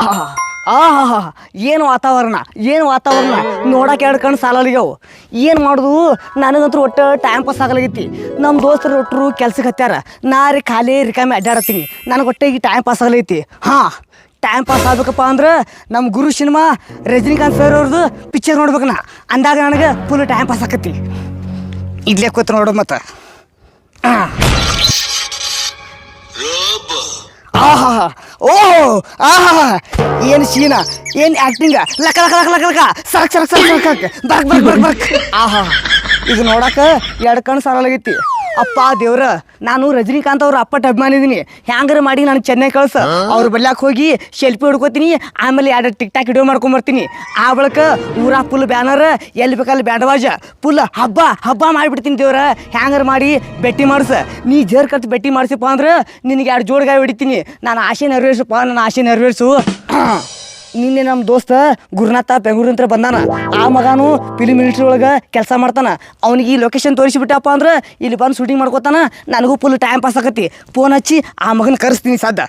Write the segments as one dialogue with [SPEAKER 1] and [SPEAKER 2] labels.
[SPEAKER 1] ಆಹಾ ಆಹಾ ಏನು ವಾತಾವರಣ ಏನು ವಾತಾವರಣ? ನೋಡಕ್ಕೆ ಎರಡು ಕಣ್ಣು ಸಾಲಲಿಗವು ಏನು ಮಾಡೋದು? ನನಗಂತೂ ಒಟ್ಟು ಟೈಮ್ ಪಾಸ್ ಆಗಲಾಗೈತಿ. ನಮ್ಮ ದೋಸ್ತರು ಒಟ್ಟರು ಕೆಲ್ಸಕ್ಕೆ ಹತ್ಯಾರ. ನಾ ರೀ ಖಾಲಿ ರಿಕಾಮಿ ಅಡ್ಡಾಡತ್ತೀನಿ ನನಗೆ ಒಟ್ಟೆ ಈಗ ಟೈಮ್ ಪಾಸ್ ಆಗಲೈತಿ. ಹಾಂ ಟೈಮ್ ಪಾಸ್ ಆಗ್ಬೇಕಪ್ಪ ಅಂದ್ರೆ ನಮ್ಮ ಗುರು ಸಿನಿಮಾ ರಜನಿಕಾಂತ್ ಸರ್ ಅವ್ರದ್ದು ಪಿಕ್ಚರ್ ನೋಡ್ಬೇಕು ನಾ. ಅಂದಾಗ ನನಗೆ ಫುಲ್ ಟೈಮ್ ಪಾಸ್ ಆಕತಿ ಇಲ್ಲೇ ಕೂತ್ ನೋಡು ಮತ್ತೆ. ಹಾಂ ಆಹಾ. ಓಹೋ ಆಹಾ ಏನು ಸೀನ ಏನು ಆಕ್ಟಿಂಗ್ ಲಕ ಲಕ ಲಕ ಲಕ ಲಕ ಸರಕ್ ಸರಕ್ ಸರಕ್ ಸರಕ್ ಸರಕ್ ಬರ್ಕ್ ಬರ್ಕ್ ಬರ್ಕ್ ಬರ್ಕ್. ಆಹಾ. ಇದು ನೋಡಕ ಎರಡು ಕಣ್ಣು ಸಾಲಾಗೈತಿ ಅಪ್ಪ ದೇವ್ರ ನಾನು ರಜನಿಕಾಂತ್ ಅವ್ರ ಅಪ್ಪ ಅಭಿಮಾನ ಇದೀನಿ ಹ್ಯಾಂಗಾರ ಮಾಡಿ ನಾನು ಚೆನ್ನೈ ಕಳ್ಸ. ಅವ್ರ ಬಲ್ಯಾಕ ಹೋಗಿ ಸೆಲ್ಫಿ ಹೊಡ್ಕೋತೀನಿ ಆಮೇಲೆ ಎರಡು ಟಿಕ್ ಟಾಕ್ ವಿಡಿಯೋ ಮಾಡ್ಕೊಂಬರ್ತೀನಿ. ಆ ಬಳಿಕ ಊರ ಫುಲ್ ಬ್ಯಾನರ್ ಎಲ್ಲಿ ಬೇಕಲ್ಲಿ ಬ್ಯಾಂಡವಾಜ ಫುಲ್ ಹಬ್ಬ ಹಬ್ಬ ಮಾಡಿಬಿಡ್ತೀನಿ ದೇವ್ರ. ಹ್ಯಾಂಗಾರ ಮಾಡಿ ಬೆಟ್ಟಿ ಮಾಡಿಸ. ನೀ ಜೇರ್ ಕತ್ ಬೆಟ್ಟಿ ಮಾಡಿಸಪ್ಪ ಅಂದ್ರೆ ನಿನಗೆ ಎರಡು ಜೋಡ್ಗಾಯಿ ಹೊಡಿತೀನಿ. ನಾನು ಆಶೆ ನೆರವೇರಿಸಪ್ಪ ನಾನು ಆಶೆ ನೆರವೇರ್ಸು. ನಿನ್ನೆ ನಮ್ಮ ದೋಸ್ತ ಗುರುನಾಥ ಬೆಂಗಳೂರಿಂತ್ರ ಬಂದಾನ. ಆ ಮಗನು ಫಿಲಿಮ್ ಮಿಲಿಟ್ರಿ ಒಳಗೆ ಕೆಲಸ ಮಾಡ್ತಾನ. ಅವನಿಗೆ ಈ ಲೊಕೇಶನ್ ತೋರಿಸಿಬಿಟ್ಟಪ್ಪ ಅಂದ್ರೆ ಇಲ್ಲಿ ಬಂದು ಶೂಟಿಂಗ್ ಮಾಡ್ಕೋತಾನ. ನನಗೂ ಫುಲ್ ಟೈಮ್ ಪಾಸ್ ಆಗತ್ತಿ. ಫೋನ್ ಹಚ್ಚಿ ಆ ಮಗನ ಕರೆಸ್ತೀನಿ ಸದ್ದ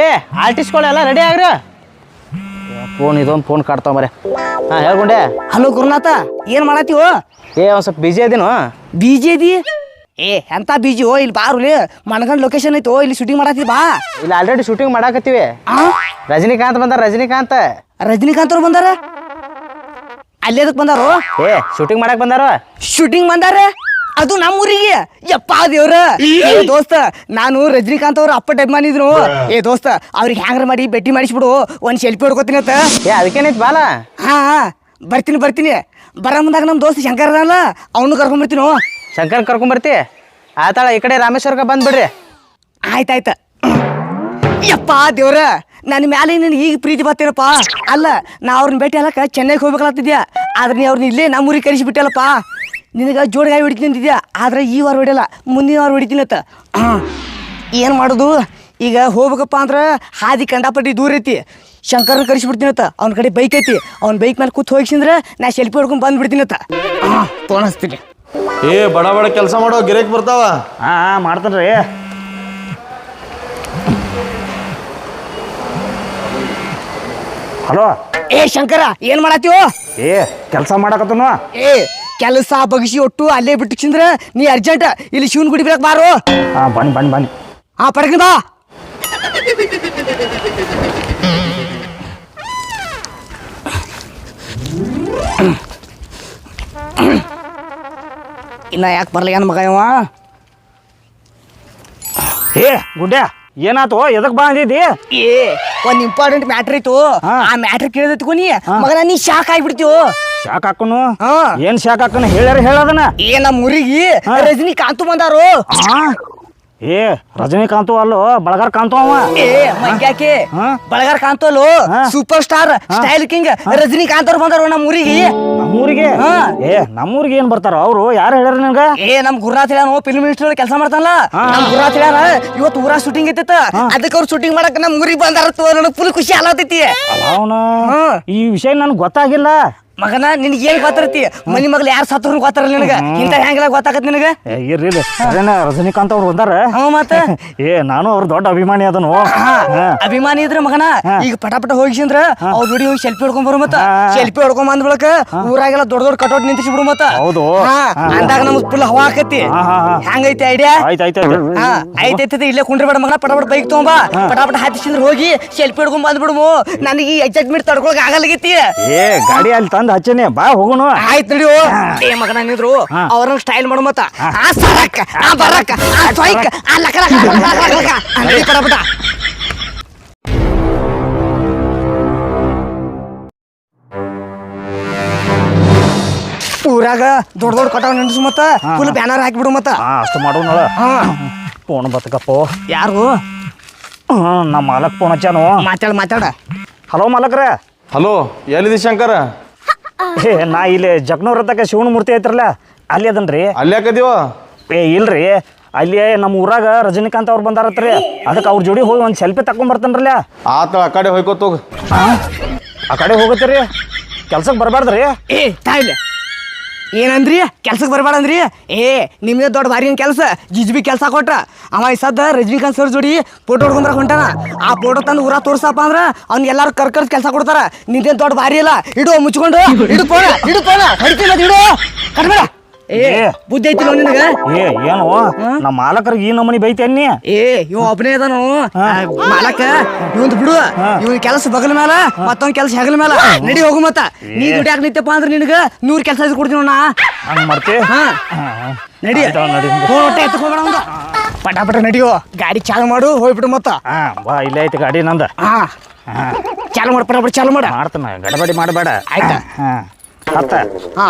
[SPEAKER 2] ಏ ಆರ್ಟಿಸ್ಟ್ಗಳೆಲ್ಲ ರೆಡಿ ಆಗ್ರಿ? ಫೋನ್ ಇದೊಂದು ಫೋನ್ ಕಾಡ್ತಾವ ಮರೆ ಹಾಂ ಹೇಳ್ಕೊಂಡೆ
[SPEAKER 1] ಹಲೋ ಗುರುನಾಥ ಏನು ಮಾಡತ್ತೀವೋ?
[SPEAKER 2] ಏ ಒಂದು ಸ್ವಲ್ಪ ಬಿಜಿ ಅದೇನು?
[SPEAKER 1] ಬಿಜಿ ಅದಿ? ಏ ಎಂತ ಬಿಜಿ ಓ ಇಲ್ಲಿ ಬಾರುಲಿ ಮನಗಂಡ್ ಲೊಕೇಶನ್ ಐತೋ ಇಲ್ಲಿ ಶೂಟಿಂಗ್ ಮಾಡತ್ತಿ ಬಾ.
[SPEAKER 2] ಇಲ್ಲಿ ಆಲ್ರೆಡಿ ಶೂಟಿಂಗ್ ಮಾಡಾಕತ್ತೀವಿ. ರಜನಿಕಾಂತ್ ಬಂದಾರ ರಜನಿಕಾಂತ್.
[SPEAKER 1] ರಜನಿಕಾಂತ್ ಅವ್ರು ಬಂದಾರ? ಅಲ್ಲಿ ಅದಕ್ಕೆ ಬಂದಾರೋ?
[SPEAKER 2] ಏ ಶೂಟಿಂಗ್ ಮಾಡಕ್ ಬಂದಾರ?
[SPEAKER 1] ಶೂಟಿಂಗ್ ಬಂದಾರ ಅದು ನಮ್ಮ ಊರಿಗೆ. ಯಪ್ಪ ದೇವ್ರ. ಏ ದೋಸ್ತ ನಾನು ರಜನಿಕಾಂತ್ ಅವ್ರ ಅಪ್ಪ ಟೈಪ್ ಮಾಡಿದ್ರು ಏ ದೋಸ್ತ ಅವ್ರಿಗೆ ಹ್ಯಾಂಗ್ರ ಮಾಡಿ ಭೇಟಿ ಮಾಡಿಸ್ಬಿಡು. ಒಂದ್ ಸೆಲ್ಫಿ ಹೊಡ್ಕೋತೀನಿ ಅಂತ.
[SPEAKER 2] ಏ ಅದಕ್ಕೇನೈತಿ ಬಾಲ?
[SPEAKER 1] ಹಾ ಹಾ, ಬರ್ತೀನಿ ಬರ್ತೀನಿ. ಬರ ಮುಂದಾಗ ನಮ್ಮ ದೋಸ್ತ ಶಂಕರ್ ಅಲ್ಲ ಅವನು ಕರ್ಕೊಂಡ್ಬರ್ತೀನಿ
[SPEAKER 2] ಶಂಕರ್ ಕರ್ಕೊಂಬರ್ತಿ ಆತಾಳ ಈ ಕಡೆ ರಾಮೇಶ್ವರಕ್ಕೆ ಬಂದ್ಬಿಡ್ರಿ
[SPEAKER 1] ಆಯ್ತಾಯ್ತ. ಯಪ್ಪ ದೇವ್ರ ನನ್ನ ಮ್ಯಾಲೆ ನಿನಗೆ ಈಗ ಪ್ರೀತಿ ಬರ್ತೀರಪ್ಪ ಅಲ್ಲ ನಾ ಅವ್ರನ್ನ ಭೇಟಿ ಅಲ್ಲಕ್ಕ ಚೆನ್ನೈಗೆ ಹೋಗ್ಬೇಕಾಗ್ತಿದ್ಯಾ ಆದ್ರೆ ನೀ ಅವ್ರನ್ನ ಇಲ್ಲೇ ನಮ್ಮೂರಿಗೆ ಕರೆಸಿಬಿಟ್ಟಲ್ಲಪ್ಪ. ನಿನಗೆ ಜೋಡಗಾಯಿ ಹೊಡಿತೀನಿ ಅಂತಿದ್ಯಾ? ಆದ್ರೆ ಈ ವಾರ ಹೊಡಿಯಲ್ಲ ಮುಂದಿನ ವಾರ ಹೊಡಿತೀನಿ ಅಂತ. ಏನು ಮಾಡೋದು? ಈಗ ಹೋಗ್ಬೇಕಪ್ಪ ಅಂದ್ರೆ ಹಾದಿ ಕಂಡಾಪಟ್ಟಿ ದೂರ ಐತಿ. ಶಂಕರ್ನ ಕರೆಸಿಬಿಡ್ತೀನಿ ಅಂತ. ಅವ್ನ ಕಡೆ ಬೈಕ್ ಐತಿ. ಅವ್ನ ಬೈಕ್ ಮೇಲೆ ಕೂತ್ ಹೋಗಿಸಿಂದ್ರೆ ನಾ ಸೆಲ್ಫಿ ಹೊಡ್ಕೊಂಡು ಬಂದ್ಬಿಡ್ತೀನಿ ಅಂತ. ಫೋನ್ ಹಚ್ತೀನಿ
[SPEAKER 3] ಏ ಬಡ ಬಡ ಕೆಲಸ ಮಾಡೋ ಗಿರೇಕ್ ಬರ್ತಾವ?
[SPEAKER 2] ಹಾಂ ಹಾಂ ಮಾಡ್ತಾನ್ರಿ.
[SPEAKER 4] ಹಲೋ.
[SPEAKER 1] ಏ ಶಂಕರ ಏನು ಮಾಡತ್ತೀವೋ
[SPEAKER 4] ಏ ಕೆಲಸ ಮಾಡಕತ್ತನು?
[SPEAKER 1] ಏ ಕೆಲಸ ಬಗ್ಸಿ ಒಟ್ಟು ಅಲ್ಲೇ ಬಿಟ್ಟು ಚಿಂದ್ರ ನೀ ಅರ್ಜೆಂಟ್ ಇಲ್ಲಿ ಶಿವನ್ ಗುಡಿ ಬರಕ್ ಬಾರೋ?
[SPEAKER 4] ಹಾಂ ಬನ್ನಿ ಬನ್ನಿ ಬನ್ನಿ.
[SPEAKER 1] ಹಾ ಪಡಕ್ನಿ ಬಾ. ಇನ್ನ ಯಾಕೆ ಬರ್ಲಿ ಏನ್ ಮಗ ಇವ?
[SPEAKER 4] ಏ ಗುಡ್ಡೆ ಏನಾತು ಎದಕ್ ಬಾ ಅಂದಿದ್ದಿ?
[SPEAKER 1] ಏ ಒಂದ್ ಇಂಪಾರ್ಟೆಂಟ್ ಮ್ಯಾಟ್ರ್ ಇತ್ತು.
[SPEAKER 4] ಹಾ.
[SPEAKER 1] ಆ ಮ್ಯಾಟ್ರ್ ಕೇಳಿದತ್ಕೊ ನೀ ಮಗನ ನೀ ಶಾಕ್ ಆಗ್ಬಿಡ್ತೀವೋ
[SPEAKER 4] ಶಾಕ್ ಹಾಕನು?
[SPEAKER 1] ಹಾ.
[SPEAKER 4] ಏನ್ ಶಾಕ್ ಹಾಕನು? ಹೇಳ್ಯಾರ ಹೇಳದನ?
[SPEAKER 1] ಏ ನಮ್ಮ ಊರಿಗೆ. ರಜನಿಕಾಂತ್ ಬಂದಾರು?
[SPEAKER 4] ಆ? ಏ ರಜನಿಕಾಂತು ಅಲ್ಲೋ ಬಳಗಾರ್ ಕಾಂತು ಅವ.
[SPEAKER 1] ಏ ಮಂಗ್ಯಾಕೆ? ಬಳಗಾರ ಕಾಂತೋಲು
[SPEAKER 4] ಹಾ.
[SPEAKER 1] Super star style king Rajinikanth ಅವ್ರು ಬಂದಾರ ನಮ್ಮ ಊರಿಗೆ?
[SPEAKER 4] ನಮ್ಮೂರಿಗೆ?
[SPEAKER 1] ಹಾ.
[SPEAKER 4] ಏ ನಮ್ಮೂರಿಗೆ ಏನ್ ಬರ್ತಾರ ಅವ್ರು ಯಾರು ಹೇಳ್ಯಾರ ನಿನ್ಗ?
[SPEAKER 1] ಏ ನಮ್ ಗುರುನಾಥ್ ಹೇಳ್ಯಾನ ಫಿಲ್ಮ್ ಮಿನಿಸ್ಟರ್ ಕೆಲಸ ಮಾಡ್ತಾನಲ್ಲ. ನಮ್ ಗುರುನಾಥ್ ಹೇಳ್ಯಾನ ಇವತ್ತು ಊರ ಶೂಟಿಂಗ್ ಐತಿತ್ತ ಅದಕ್ಕೆ ಅವ್ರು ಶೂಟಿಂಗ್ ಮಾಡಕ್ ನಮ್ ಊರಿಗೆ ಬಂದಾರ ನನಗೆ ಫುಲ್ ಖುಷಿ ಆಲತೈತಿ
[SPEAKER 4] ಅಲ್ಲ ಅವನ. ಈ ವಿಷಯ ನನ್ಗೆ ಗೊತ್ತಾಗಿಲ್ಲ.
[SPEAKER 1] ಮಗನ ನಿನಗೆ ಏನ್ ಗೊತ್ತಿರತಿ ಮನಿ ಮಗ್ಳು ಯಾರು ಸತ್ತವ್ರು ಗೊತ್ತಾರಲ್ಲ ನಿನಗ? ಇಂತ ಹೆಂಗಿಲ್ಲ ಗೊತ್ತಾಗತ್ ನಿನಗ?
[SPEAKER 4] ಇರ್ರಿ. ಅದೇನ ರಜನಿಕಾಂತ್ ಅವ್ರು ಬಂದಾರ.
[SPEAKER 1] ಮತ್ತ?
[SPEAKER 4] ಏ ನಾನು ಅವ್ರ ದೊಡ್ಡ ಅಭಿಮಾನಿ ಅದನು.
[SPEAKER 1] ಅಭಿಮಾನಿ ಇದ್ರ ಮಗನ? ಈಗ ಪಟಾಪಟ ಪಟ ಹೋಗಿಸಿಂದ್ರ ಅವ್ರ ಜೋಡಿ ಹೋಗಿ ಸೆಲ್ಫಿ ಹೊಡ್ಕೊಂಡ್ ಬರು ಮತ್ತ ಸೆಲ್ಫಿ ಹೊಡ್ಕೊಂಡ್ ಬಂದ್ ಬಳಕ ಊರಾಗೆಲ್ಲ ದೊಡ್ಡ ದೊಡ್ಡ ಕಟೌಟ್ ನಿಂತಿಸಿ ಬಿಡು ಮತ್ತ?
[SPEAKER 4] ಹೌದು.
[SPEAKER 1] ಅಂದಾಗ ನಮ್ಗ್ ಫುಲ್ ಹವಾ ಆಕತಿ. ಹೆಂಗೈತಿ ಐಡಿಯಾ? ಹಾ ಐತೈತಿ ಇಲ್ಲೇ ಕುಂಡ್ರಬೇಡ ಮಗನ ಪಟ ಪಟ ಬೈಕ್ ತಗೊಂಬ ಪಟಾಪಟ ಪಟ ಹತ್ತಿಸಿಂದ್ರ ಹೋಗಿ ಸೆಲ್ಫಿ ಹೊಡ್ಕೊಂಡ್ ಬಂದ್ಬಿಡುಮು ನನಗೆ ಈ ಎಕ್ಸೈಟ್ಮೆಂಟ್ ತಡ್ಕೊಳಕ್ ಆಗಲ್ಗೈತಿ.
[SPEAKER 4] ಏ ಗಾಡಿ ಅಲ್ಲಿ ತಂದು ಹಚ್ಚನೆ ಬಾ ಹೋಗೋಣ.
[SPEAKER 1] ಆಯ್ತು ನಡಿಯೋ. ಏ ಮಗನ ನಿಂದ್ರು. ಅವ್ರನ್ನ ಸ್ಟೈಲ್ ಮಾಡು ಮತ್ತ. ಆ ಆ ಬರಕ್ ಆ ಆ ಲಕ ಲಕ ಲಕ ಲಕ ಲಕ ಲಕ. ಆ ನಡಿ ಪಟ ಪಟ. ಊರಾಗ ದೊಡ್ಡ ದೊಡ್ಡ ಕಟಾವ್ ನಿಂದ್ಸು ಮತ್ತ. ಫುಲ್ ಬ್ಯಾನರ್ ಹಾಕಿಬಿಡು ಮತ್ತ.
[SPEAKER 4] ಹಾ ಅಷ್ಟು ಮಾಡೋಣ ನೋಡ.
[SPEAKER 1] ಹಾ.
[SPEAKER 4] ಫೋನ್ ಬತ್ತಕಪ್ಪ.
[SPEAKER 1] ಯಾರು?
[SPEAKER 4] ಹ್ಮ್ ನಮ್ಮ ಮಾಲಕ್ ಫೋನ್ ಹಚ್ಚಾನು
[SPEAKER 1] ಮಾತಾಡ ಮಾತಾಡ.
[SPEAKER 4] ಹಲೋ ಮಾಲಕ್ರೆ.
[SPEAKER 3] ಹಲೋ ಎಲ್ಲಿದೆ ಶಂಕರ?
[SPEAKER 4] ಏ ನಾ ಇಲ್ಲಿ ಜಗ್ನೂರ್ ಹತ್ತಕ್ಕೆ ಶಿವನ ಮೂರ್ತಿ ಐತ್ರಲ್ಲ ಅಲ್ಲಿ ಅದನ್ರಿ.
[SPEAKER 3] ಅಲ್ಲಿ ಯಾಕದೀವ
[SPEAKER 4] ಏ ಇಲ್ರಿ ಅಲ್ಲಿ ನಮ್ಮ ಊರಾಗ ರಜನಿಕಾಂತ್ ಅವ್ರು ಬಂದಾರತ್ರಿ ಅದಕ್ಕೆ ಅವ್ರ ಜೋಡಿ ಹೋಗಿ ಒಂದು ಸೆಲ್ಫಿ ತಕೊಂಬರ್ತೇನ್ರಲ್ಲ
[SPEAKER 3] ಆತ ಆ ಕಡೆ ಹೋಯ್ಕೋತ ಹೋಗ.
[SPEAKER 4] ಆ? ಆ ಕಡೆ ಹೋಗತ್ತೀರಿ? ಕೆಲ್ಸಕ್ಕೆ ಬರಬಾರ್ದ್ರಿ?
[SPEAKER 1] ಏ ತಾಯಿಲೆ ಏನಂದ್ರಿ? ಕೆಲ್ಸಕ್ಕೆ ಬರಬೇಡ ಅಂದ್ರಿ ಏ, ನಿಮ್ದೇ ದೊಡ್ಡ ಭಾರಿ ಕೆಲಸ? ಜಿಜ್ಬಿ ಕೆಲಸ ಕೊಟ್ರ? ಅವ ಈ ಸದ್ದ ರಜನಿಕಾಂತ್ ಸರ್ ಜೋಡಿ ಫೋಟೋ ಹೊಡ್ಕೊಂಡ್ರ ಹೊಂಟಾನ. ಆ ಫೋಟೋ ತಂದು ಊರ ತೋರ್ಸಪ್ಪ ಅಂದ್ರ ಅವ್ನು ಎಲ್ಲಾರು ಕರ್ಕರ್ಸ್ ಕೆಲಸ ಕೊಡ್ತಾರ. ನಿಂದೇನ್ ದೊಡ್ಡ ಭಾರಿ ಇಲ್ಲ. ಇಡು, ಮುಚ್ಕೊಂಡು. ಇಡು, ಪೋಣ. ಇಡು ಪೋಣ. ಇಡು. ಕಟ್ಬೇಡ ಏ. ಬುದ್ಧಿ ಐತಿ ನಿನಗ?
[SPEAKER 4] ಏ ಏನು? ನಮ್ಮ ಮಾಲಕರಿಗೆ ಈ ನಮನಿ ಬೈತೇನಿ
[SPEAKER 1] ಏ ಇವ ಒಬ್ಬನೇ ಅದಾನು ಮಾಲಕ ಇವಂದ್ ಬಿಡು. ಇವನ್ ಕೆಲಸ ಬಗಲ ಮೇಲ ಮತ್ತೊಂದ್ ಕೆಲಸ ಹೆಗಲ ಮೇಲ ನಡಿ ಹೋಗು ಮತ್ತ. ನೀ ದುಡ್ಯಾಕ ನಿಂತಪ್ಪ ಅಂದ್ರೆ ನಿನಗ ನೂರ್ ಕೆಲಸ ಕೊಡ್ತೀನಿ ಅಣ್ಣ
[SPEAKER 4] ಹಂಗ್ ಮಾಡ್ತಿ.
[SPEAKER 1] ನಡಿ. ಹೊಟ್ಟೆ ಎತ್ಕೋಬೇಡ ಅವಂಗ ಪಟ ಪಟ ನಡಿಯೋ ಗಾಡಿ ಚಾಲು ಮಾಡು ಹೋಗ್ಬಿಡು ಮತ್ತ.
[SPEAKER 4] ಹಾ ಬಾ ಇಲ್ಲೇ ಐತಿ ಗಾಡಿ ನಂದ.
[SPEAKER 1] ಹಾ ಚಾಲು ಮಾಡು ಪಟ ಪಟ ಚಾಲು ಮಾಡ.
[SPEAKER 4] ಮಾಡ್ತಾನ ಗಡಬಡಿ ಮಾಡಬೇಡ.
[SPEAKER 1] ಆಯ್ತಾ?
[SPEAKER 4] ಹಾ ಹತ್ತ.
[SPEAKER 1] ಹಾ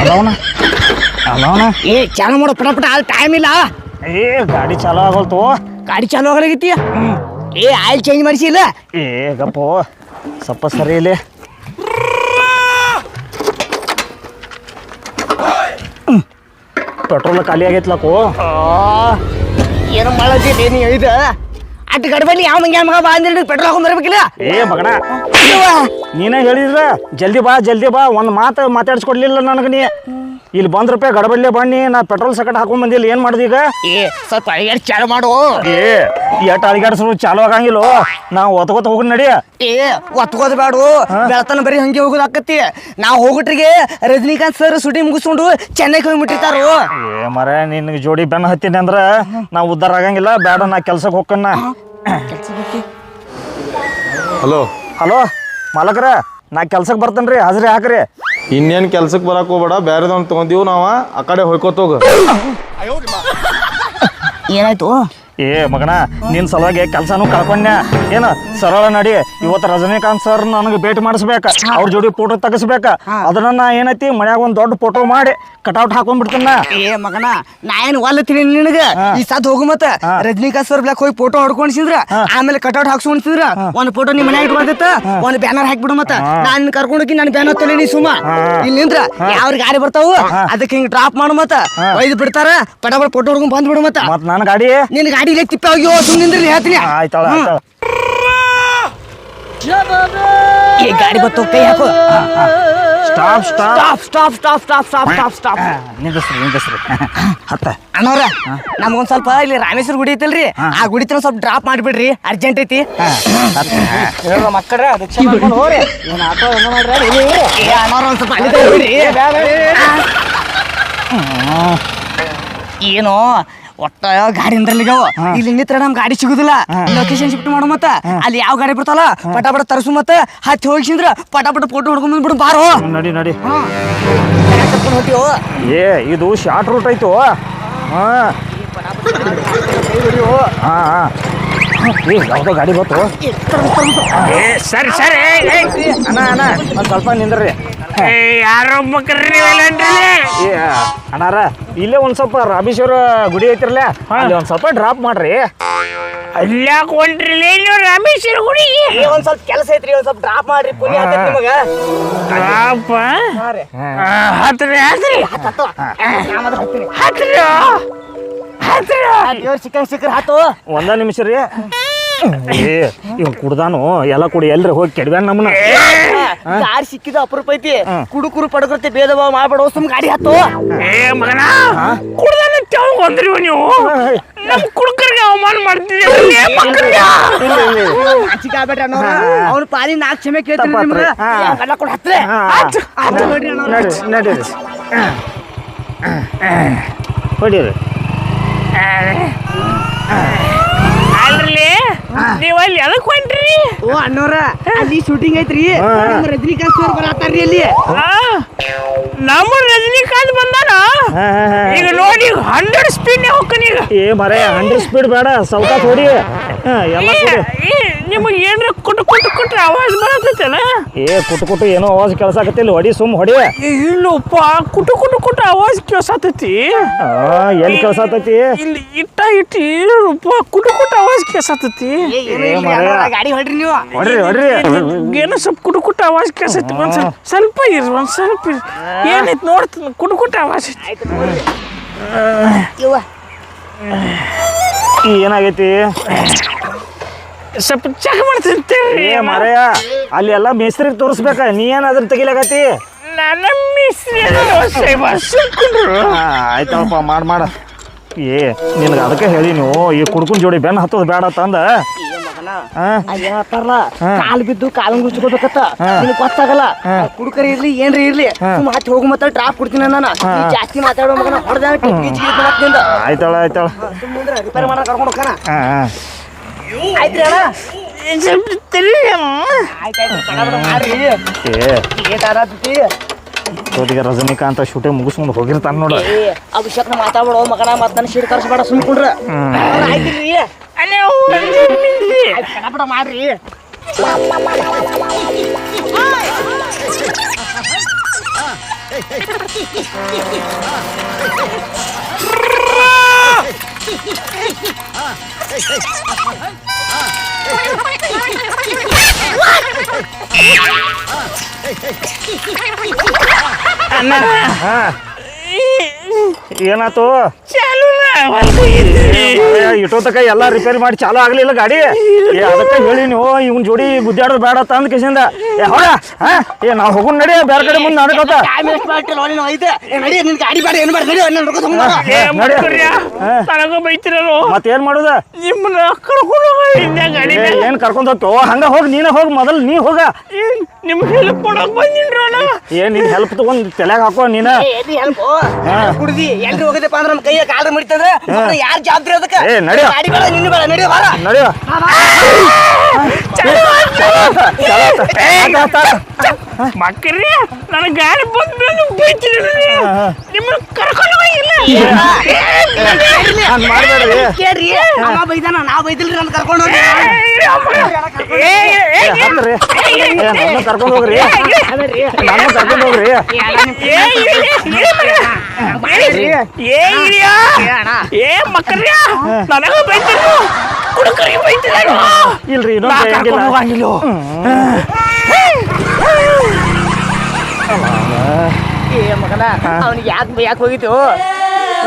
[SPEAKER 4] ಅಲವನ
[SPEAKER 1] ಏ ಚಾಲ ಮಾಡು ಪಟ ಪಟ ಅಲ್ಲಿ ಟೈಮ್ ಇಲ್ಲ.
[SPEAKER 4] ಏ ಗಾಡಿ ಚಾಲೋ ಆಗಲ್ತು.
[SPEAKER 1] ಗಾಡಿ ಚಾಲೋ ಆಗಲಾಗಿತ್ತಿ ಏ ಆಯಿಲ್ ಚೇಂಜ್ ಮಾಡಿಸಿಲ್ಲ
[SPEAKER 4] ಏ ಗಪ್ಪು. ಸಪ್ಪ ಸರಿ ಇಲ್ಲಿ. ಪೆಟ್ರೋಲ್ ಖಾಲಿ ಆಗೈತ್ಲಕ್ಕೋ.
[SPEAKER 1] ಏನು ಮಾಡತ್ತೀರಿ ನೀ ಇದು? ಅಟ್ ಗಡ್ಬಡಿ ಯಾವ ಮಂಗ್ಯಾ ಮಗ ಬಾ ಅಂದ್ರೆ ಪೆಟ್ರೋಲ್ ಹಾಕೊಂಡ್ ಬರ್ಬೇಕಿಲ್ಲ?
[SPEAKER 4] ಏ ಮಗಣ ನೀನೇ ಹೇಳಿದ್ರ ಜಲ್ದಿ ಬಾ ಜಲ್ದಿ ಬಾ ಒಂದ್ ಮಾತು ಮಾತಾಡ್ಸ್ಕೊಡ್ಲಿಲ್ಲ ನನಗೆ ನೀ. ಇಲ್ಲಿ ಬಂದ್ ರೂಪಾಯಿ ಗಡಬಡ್ಲೆ ಬನ್ನಿ ನಾ ಪೆಟ್ರೋಲ್ ಸಕಟ್ ಹಾಕೊಂಡ್ ಬಂದಿಲ್ಲ ಏನು ಮಾಡ್ದು ಈಗ?
[SPEAKER 1] ಏ ಸ್ವಲ್ಪ ಚಾಲು ಮಾಡು.
[SPEAKER 4] ಏ ಎಟ್ ಅಳಿಗಾಡ್ಸ್ರು ಚಾಲು ಆಗಂಗಿಲ್ಲ? ನಾವು ಒತ್ಕೋತ ಹೋಗಿ ನಡಿ.
[SPEAKER 1] ಏ ಒತ್ಕೋದ್ ಬ್ಯಾಡು. ಬೆಳತನ ಬರೀ ಹಂಗೆ ಹೋಗೋದು ಆಕತಿ ನಾವು ಹೋಗ್ಬಿಟ್ರಿಗೆ ರಜನಿಕಾಂತ್ ಸರ್ ಸುಟಿ ಮುಗಿಸ್ಕೊಂಡು ಚೆನ್ನೈಗೆ ಹೋಗ್ಬಿಟ್ಟಿರ್ತಾರು.
[SPEAKER 4] ಏ ಮರ ನಿನ್ ಜೋಡಿ ಬೆನ್ನ ಹತ್ತೀನಿ ಅಂದ್ರ ನಾ ಉದ್ದಾರ ಆಗಂಗಿಲ್ಲ ಬೇಡ ನಾ ಕೆಲ್ಸಕ್ಕೆ ಹೋಗ್ಕನ್ನ
[SPEAKER 3] ಹಲೋ.
[SPEAKER 4] ಹಲೋ ಮಾಲಕ್ರ ನಾ ಕೆಲ್ಸಕ್ಕೆ ಬರ್ತೇನ್ರಿ ಹಾಜ್ರಿ ಹಾಕ್ರಿ.
[SPEAKER 3] ಇನ್ನೇನು ಕೆಲ್ಸಕ್ಕೆ ಬರಕ್ಕೆ ಹೋಗ್ಬೇಡ ಬೇರೆದವ್ನ ತೊಗೊಂದೀವು ನಾವು ಆ ಕಡೆ ಹೋಯ್ಕೋತೋಗ
[SPEAKER 1] ಏನಾಯ್ತು?
[SPEAKER 4] ಏ ಮಗನ ನಿನ್ ಸಲುವಾಗಿ ಕೆಲಸನೂ ಕಳ್ಕೊಂಡೆ ಏನ ಸರಳ ನಡಿ ಇವತ್ತು ರಜನಿಕಾಂತ್ ಸರ್ ನನಗೆ ಭೇಟಿ ಮಾಡಿಸ್ಬೇಕ ಅವ್ರ ಜೋಡಿ ಫೋಟೋ ತೆಗಿಸ್ಬೇಕ. ಅದನ್ನ ನಾ ಏನೈತಿ ಮನ್ಯಾಗ ಒಂದ್ ದೊಡ್ಡ ಫೋಟೋ ಮಾಡಿ ಕಟೌಟ್ ಹಾಕೊಂಡ್ಬಿಡ್ತೀನ
[SPEAKER 1] ಏ ಮಗನ ನಾ ಏನು ಒಲ್ಲತ್ತೀನಿ ನಿನಗ? ಈ ಸದ್ ಹೋಗು ಮತ್ತ. ರಜನಿಕಾಂತ್ ಸರ್ ಬ್ಲಾಕ್ ಹೋಗಿ ಫೋಟೋ ಹೊಡ್ಕೊಂಡ್ಸಿದ್ರ ಆಮೇಲೆ ಕಟೌಟ್ ಹಾಕ್ಸ್ಕೊಂಡ್ಸಿದ್ರ ಒಂದ್ ಫೋಟೋ ನಿಮ್ ಮನ್ಯಾಗ ಇಟ್ಕೊಳ್ತೈತ ಒಂದ್ ಬ್ಯಾನರ್ ಹಾಕ್ಬಿಡು ಮತ್ತ. ನಾನ್ ಕರ್ಕೊಂಡು ಹೋಗಿ ನನ್ ಬ್ಯಾನರ್ ತಲೆ ನೀ ಸುಮ್ಮ. ಇಲ್ಲಿ ನಿಂದ್ರ ಯಾವ ಗಾಡಿ ಬರ್ತಾವು ಅದಕ್ಕೆ ಹಿಂಗ್ ಡ್ರಾಪ್ ಮಾಡು ಮತ್ತ. ಒಯ್ದು ಬಿಡ್ತಾರ ಪಟಾಪಟ್ ಫೋಟೋ ಹೊಡ್ಕೊಂಡ್ ಬಂದ್ಬಿಡು ಮತ್ತ.
[SPEAKER 4] ಮತ್ ನನ್ನ ಗಾಡಿ?
[SPEAKER 1] ನಿನ್ ಗಾಡಿ ಇಲ್ಲೇ ತಿಪ್ಪೆ ಅಯ್ಯೋ ಸುಮ್ಮನೆ ನಿಂದ್ರಿ ಹೇಳ್ತೀನಿ.
[SPEAKER 4] ಆಯ್ತಾಳ ಆಯ್ತಾಳ
[SPEAKER 1] ಈ ಗಾಡಿ ಬತ್ತು ಕೈ ಹಾಕು.
[SPEAKER 4] Stop stop
[SPEAKER 1] stop stop stop stop stop stop stop
[SPEAKER 4] ನಿಂದಿಸ್ರಿ ನಿಂದಿಸ್ರಿ ಹತ್ತ.
[SPEAKER 1] ಅಣ್ಣವ್ರ ನಮ್ಗೊಂದ್ ಸ್ವಲ್ಪ ಇಲ್ಲಿ ರಾಮೇಶ್ವರ ಗುಡಿ ಐತಲ್ರಿ? ಆ ಗುಡಿ ತನ ಸ್ವಲ್ಪ ಡ್ರಾಪ್ ಮಾಡಿಬಿಡ್ರಿ ಅರ್ಜೆಂಟ್ ಐತಿ. ಹೇಳೋ ಮಕ್ಕಳ್ರ ರಿಕ್ಷಾ ಮಾಡ್ಕೊಂಡು ಹೋಗ್ರಿ. ಏನ್ ಆಟೋ ಹೆಂಗ ಮಾಡ್ರಿ ಏ ಅಣ್ಣವ್ರ ಒಂದ್ ಸ್ವಲ್ಪ ಅಲ್ಲಿ ತಗೊಂಡ್ಬಿಡ್ರಿ. ಏನೋ ಒಟ್ಟ ಗಾಡಿ ಅಂದ್ರಲ್ಲಿಗವ ಇಲ್ಲಿ ನಿತ್ರ ನಮ್ ಗಾಡಿ ಸಿಗುದಿಲ್ಲ. ಲೊಕೇಶನ್ ಶಿಫ್ಟ್ ಮಾಡು ಮತ್ತ. ಅಲ್ಲಿ ಯಾವ ಗಾಡಿ ಬಿಡ್ತಲ್ಲ ಪಟಾಪಟ ತರಿಸು ಮತ್ತ ಹತ್ತಿ ಹೋಗಿಸಿದ್ರ ಪಟಾಪಟ ಪಟ ಫೋಟೋ ಹೊಡ್ಕೊಂಡ್ ಬಂದ್ಬಿಡು ಬಾರೋ.
[SPEAKER 4] ನಡಿ ನಡಿ. ಏ ಇದು ಶಾರ್ಟ್ ರೂಟ್ ಆಯ್ತು. ಹಾ. ಹಾ ಹಾ. ಏ ಯಾವ್ದೋ ಗಾಡಿ ಬಂತು ಸರಿ ಸರಿ. ಅಣ್ಣ ಅಣ್ಣ ಒಂದ್ ಸ್ವಲ್ಪ ನಿಂದ್ರಿ.
[SPEAKER 5] ಯಾರೋ
[SPEAKER 4] ಅಣ್ಣಾರ ಇಲ್ಲೇ ಒಂದ್ ಸ್ವಲ್ಪ ರಾಮೇಶ್ವರ ಗುಡಿ ಐತಿರ್ಲ ಅಲ್ಲಿ ಒಂದ್ ಸ್ವಲ್ಪ ಡ್ರಾಪ್ ಮಾಡ್ರಿ.
[SPEAKER 5] ಅಲ್ಯಾಕ್ ಹೊಂಟ್ರಿಲೇ ನೀವು ರಾಮೇಶ್ವರ
[SPEAKER 1] ಗುಡಿ. ಒಂದ್ ಸ್ವಲ್ಪ ಕೆಲಸ ಐತ್ರಿ ಒಂದ್ ಸ್ವಲ್ಪ ಡ್ರಾಪ್ ಮಾಡ್ರಿ ಪುಣ್ಯ ಆತೈತಿ ನಿಮಗ.
[SPEAKER 5] ಪಾಪ. ಹತ್ರಿ ಹತ್ರಿ. ಹತ್ರಿ. ಹತ್ರಿ
[SPEAKER 1] ಸಿಕ್ಕ ಸಿಕ್ಕರ್ ಹಾತು
[SPEAKER 4] ಒಂದ ನಿಮಿಷ ರೀ. ಏ ಇವ್ ಕುಡ್ದಾನು ಎಲ್ಲ ಕುಡಿ ಎಲ್ರಿ ಹೋಗಿ ಕೆಡ್ಬ್ಯಾನ ನಮ್ಮನ್ನ.
[SPEAKER 1] ಗಾಡಿ ಸಿಕ್ಕಿದ ಅಪರೂಪ ಐತಿ. ಕುಡುಕುರು ಪಡಕೃತಿ ಭೇದ ಭಾವ ಮಾಡ್ಬೇಡ ಸುಮ್ ಗಾಡಿ ಹತ್ತು.
[SPEAKER 5] ಏ ಮಗನ ಕುಡ್ದಾನ ತೆವ್ ಬಂದ್ರಿ ನೀವು? ನಮ್ ಕುಡ್ಕರ್ಗೆ ಅವಮಾನ
[SPEAKER 1] ಅನ್ನೋರು ಅವ್ನ ಪಾಲಿ ನಾಲ್ಕು ಕ್ಷಮೆ ಕೇಳ್ತೀನಿ. ನಿಮ್ಗೆ. ಎಲ್ಲ ಕೊಡ ಹತ್ರೆ
[SPEAKER 4] ಹಾ.
[SPEAKER 1] ಹತ್ತು ನೋಡ್ರಿ ಅನ್ನೋರು.
[SPEAKER 4] ನಡಿ ನಡೀರಿ
[SPEAKER 5] ಅಲ್ರಿ ನೀವು ಅಲ್ಲಿ ಎದಕ್ ಹೊಂಟ್ರಿ?
[SPEAKER 1] ಓ ಅಣ್ಣವ್ರ ಅಲ್ಲಿ ಶೂಟಿಂಗ್ ಐತ್ರಿ. ರಜನಿಕಾಂತ್ ಸರ್ ಬರತ್ತಾರ್ರಿ ಅಲ್ಲಿ.
[SPEAKER 5] ಆ, ನಮ್ಮ ರಜನಿಕಾಂತ್ ಬಂದಾನ. ಈಗ ನೋಡಿ ಹಂಡ್ರೆಡ್ ಸ್ಪೀಡ್ ನೀವು ಈಗ.
[SPEAKER 4] ಏ ಮರ ಹಂಡ್ರೆಡ್ ಸ್ಪೀಡ್ ಬೇಡ ಸೌಕ ಹೊಡಿ ಹಾ, ಎಲ್ಲ ಕೊಡಿ
[SPEAKER 5] ನಿಮಗೆ ಏನ್ರ ಕುಟ್ಟು ಕುಟ್ಟು ಕುಟ್ರೆ ಆವಾಜ್ ಬರತ್ತೈತೇನ?
[SPEAKER 4] ಏ ಕುಟು ಕುಟು ಏನೋ ಆವಾಜ್ ಕೆಲಸ ಆಗತ್ತಿಲ್ಲ ಹೊಡಿ ಸುಮ್ ಹೊಡಿ.
[SPEAKER 5] ಇಲ್ಲಪ್ಪ ಕುಟು ಕುಟು ಕುಟ್ಟು ಆವಾಜ್ ಕೇಳ್ಸತೈತಿ
[SPEAKER 4] ಆ, ಎಲ್ಲಿ ಕೆಲಸ ಆತೈತಿ
[SPEAKER 5] ಇಲ್ಲಿ ಇಟ್ಟ ಇಟ್ಟು ಇಲ್ಲಪ್ಪ ಕುಟು ಕುಟ್ಟು ಆವಾಜ್ ಕೇಳ್ಸತೈತಿ
[SPEAKER 1] ಏ, ಏನು. ಗಾಡಿ ಹೊಡ್ರಿ ನೀವು?
[SPEAKER 4] ಹೊಡ್ರಿ ಹೊಡ್ರಿ.
[SPEAKER 5] ಏನೋ ಸ್ವಲ್ಪ ಕುಟು ಕುಟ್ಟು ಆವಾಜ್ ಕೇಳ್ಸೈತಿ ಒಂದ್ ಸ್ವಲ್ಪ ಸ್ವಲ್ಪ ಇರ್ ಒಂದ್ ಸ್ವಲ್ಪ ಇರ್ ಏನೈತಿ ನೋಡ್ತೀನಿ ಕುಟು ಕುಟ್ಟು ಆವಾಜ್ ಐತಿ.
[SPEAKER 4] ಏನಾಗೈತಿ?
[SPEAKER 5] ಸ್ವಲ್ಪ ಚೆಕ್ ಮಾಡ್ತಿರ್ತೀರಿ
[SPEAKER 4] ಏ ಮಾರಾಯ ಅಲ್ಲಿ ಎಲ್ಲ ಮೇಸ್ತ್ರಿಗೆ ತೋರಿಸ್ಬೇಕ? ನೀ ಏನ್ ಅದ್ರ ತೆಗಿಲಾಗತಿ
[SPEAKER 5] ನನ್ನ ಮಿಸ್ರಿ
[SPEAKER 4] ಆಯ್ತಪ್ಪ ಮಾಡ್ ಮಾಡ. ಏ ನಿನ್ಗ ಅದಕ್ಕೆ ಹೇಳಿ ನೀವು ಈ ಕುಡ್ಕುನ್ ಜೋಡಿ ಬೆನ್ನ ಹತ್ತೋದು ಬೇಡ ತಂದ. ಹಾ?
[SPEAKER 1] ಏನತ್ತಾರಲ್ಲ ಕಾಲ್ ಬಿದ್ದು ಕಾಲಂಗ್ ಮುಚ್ಕೋಬೇಕತ್ತ ನಿನಗ್ ಗೊತ್ತಾಗಲ್ಲ ಕುಡುಕರಿ ಇರ್ಲಿ ಏನ್ರಿ ಇರ್ಲಿ ಸುಮ್ ಹತ್ತಿ ಹೋಗು ಟ್ರಾಪ್ ಡ್ರಾಪ್ ಕೊಡ್ತೀನಿ ನಾನು. ನೀ ಜಾಸ್ತಿ ಮಾತಾಡೋ ಮಗನ ಹೊಡೆದ
[SPEAKER 4] ಆಯ್ತಾಳ ಆಯ್ತಾಳ.
[SPEAKER 1] ರಿಪೇರ್ ಮಾಡಕ್ ಕರ್ಕೊಂಡು ಹೋಗ್ತಾನ. ಆಯ್ತ್ರಿ ಅಣ್ಣ
[SPEAKER 5] ಸ್ವಲ್ಪ ತಡಿ
[SPEAKER 1] ಆಯ್ತಾಯ್ತು ಪಟಾಪಟ ಮಾಡ್ರಿ
[SPEAKER 4] ಏ
[SPEAKER 1] ಏಟ್ ಆಡತ್ತಿ
[SPEAKER 4] ಜೊತೆಗೆ ರಜನಿಕಾಂತ ಶೂಟಿಂಗ್ ಮುಗಿಸ್ಕೊಂಡು ಹೋಗಿರ್ತಾನ ನೋಡ
[SPEAKER 1] ಏ ಅಭಿಷೇಕ್ನ ಮಾತಾಡ್ಬೇಡ ಮಗನ ಮತ್ತ ನನ್ನ ಶೀಟ್ ಕರ್ಸ್ಬೇಡ ಸುಮ್ಕೊಂಡ್ರ ಆಯ್ತ್ರಿ
[SPEAKER 5] ಅಲ್ಲೇ ಒಂದು ಮಿಸ್ರಿ
[SPEAKER 1] ಪಟಾಪಟ ಮಾಡ್ರಿ
[SPEAKER 5] ಅಣ್ಣ
[SPEAKER 4] ಹಾ ಏನಾತು
[SPEAKER 5] ಚಾಲು
[SPEAKER 4] ಇಟ್ಟೋತಕ ಎಲ್ಲ ರಿಪೇರಿ ಮಾಡಿ ಚಾಲು ಆಗ್ಲಿಲ್ಲ ಗಾಡಿ. ಏ ಅದಕ್ಕೆ ಹೇಳಿ ನೀವು ಇವ್ನ ಜೋಡಿ ಗುದ್ದಾಡೋದು ಬೇಡ ತಂದ ಕಿಸಿಂದ. ಏ ಹೊರ ಹಾ? ಏ ನಾವು ಹೋಗೋಣ ನಡಿ ಬೇರೆ ಕಡೆ ಮುಂದೆ ನಡ್ಕೋತ ಮತ್ತೇನ್ ಮಾಡುದ?
[SPEAKER 5] ನಿಮ್ಮನ್ನ ಕರ್ಕೊಂಡು ಹೋಗಿದ್ದೆ ಗಾಡಿ
[SPEAKER 4] ಏ, ಏನ್ ಕರ್ಕೊಂಡ್ ಹೋಗ್ತೋ ಹಂಗ ಹೋಗಿ ನೀನ ಹೋಗಿ ಮೊದಲ್ ನೀ ಹೋಗ.
[SPEAKER 5] ಏನ್ ನಿಮ್ ಹೆಲ್ಪ್ ಕೊಡಕ್
[SPEAKER 4] ಏನ್ ನೀನ್ ಹೆಲ್ಪ್ ತಗೊಂಡ್ ತಲೆಗೆ ಹಾಕೋ ನೀನ.
[SPEAKER 1] ಏ ಎಲ್ಲಿ ಹೆಲ್ಪ್ ಕುಡ್ದಿ ಎಲ್ರಿ ಹೋಗಿದ್ದಪ್ಪ ಅಂದ್ರೆ ನಮ್ಮ ಕೈಯ ಕಾಲ ಮುಡಿತಂದ್ರೆ ಯಾರು ಜವಾಬ್ದಾರಿ ಅದಕ್ಕೆ?
[SPEAKER 4] ಏ, ನಡಿ.
[SPEAKER 1] ಗಾಡಿ ಬೇಡ ನಿನ್ನ ಬೇಡ ನಡಿ ಬಾರ.
[SPEAKER 4] ನಡಿಯ.
[SPEAKER 5] ಮಕ್ಕಳ್ರಿ ನನ್ನ ಗಾಡಿ ಬಂದ ಮೇಲೆ ಬೈತಿರಲ್ರಿ ನಿಮ್ಮನ್ನ ಕರ್ಕೊಂಡು ಹೋಗಿಲ್ಲ
[SPEAKER 1] ಕೇಳ್ರಿ ಅವ ಬೈದಾನ ನಾ ಬೈದಿಲ್ರಿ ನನ್ನ ಕರ್ಕೊಂಡು ಹೋಗಿ
[SPEAKER 5] ಏ, ಏ, ಏ,
[SPEAKER 4] ಏ, ಹತ್ರಿ. ಏ, ನನ್ನ ಕರ್ಕೊಂಡ್ ಹೋಗ್ರಿ ನನ್ನ ಕರ್ಕೊಂಡ್ ಹೋಗ್ರಿ
[SPEAKER 5] ಏ, ಇಳಿ, ಇಳಿ ಏ ಇಳಿಯ ಏ ಮಕ್ಕಳ್ಯ ನನಗ ಬೈತಿರು ಕುಡುಕರಿಗೆ ಬೈತಿದ್ರು
[SPEAKER 4] ಇಲ್ರಿ ಇನ್ನೊಂದು ಹೆಂಗಿಲ್ಲ
[SPEAKER 1] ಏ ಮಗನ ಅವ್ನಿಗೆ ಯಾಕೆ ಯಾಕೆ ಹೋಗಿತ್ತು